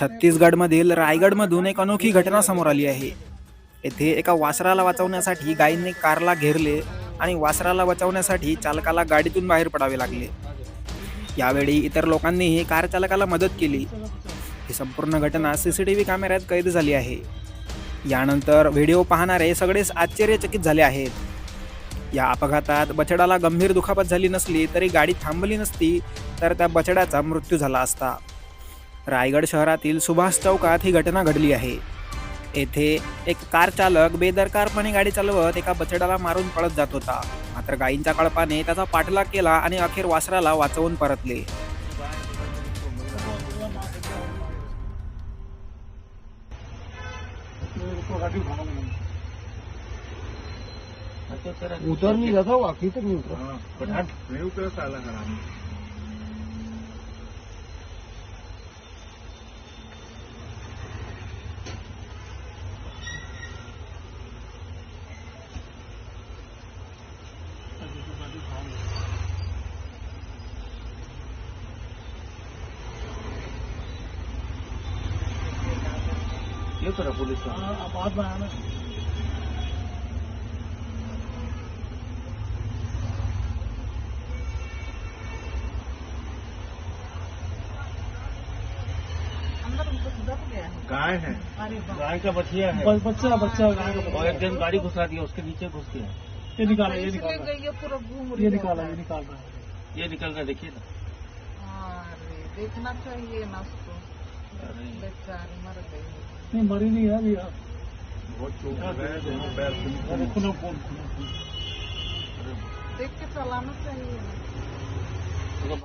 छत्तीसगडमधील रायगडमधून एक अनोखी घटना समोर आली आहे. येथे एका वासराला वाचवण्यासाठी गायींनी कारला घेरले आणि वासराला वाचवण्यासाठी चालकाला गाडीतून बाहेर पडावे लागले. यावेळी इतर लोकांनीही कार चालकाला मदत केली. ही संपूर्ण घटना सी सी टी व्ही कॅमेऱ्यात कैद झाली आहे. यानंतर व्हिडिओ पाहणारे सगळेच आश्चर्यचकित झाले आहेत. या अपघातात बछड्याला गंभीर दुखापत झाली नसली तरी गाडी थांबली नसती तर त्या बछड्याचा मृत्यू झाला असता. रायगड शहरातील सुभाष चौकात ही घटना घडली आहे. येथे एक कार चालक बेदरकारपणे गाडी चालवत एका बछड्याला मारून पळत जात होता. मात्र गायींच्या कळपाने त्याचा पाठलाग केला आणि अखेर वासराला वाचवून परतले. उतर नहीं जाता वो आखिर तक नहीं उतरा ये तो रहा पुलिस का बात बनाना। गाय है। गाय का बछिया है। बच्चा बच्चा। गाय का और एक दिन गाड़ी घुसा दिया उसके नीचे घुस गया। ये निकाला ये निकाला। ये पूरा घूम ये निकाला ये निकाल रहा है। ये निकल कर देखिए ना। अरे देखना चाहिए ना उसको। नहीं। मरी नहीं है अभी बहुत चोट लगा है दोनों पैर खुल खुला फ़ोन देख के सलामत चाहिए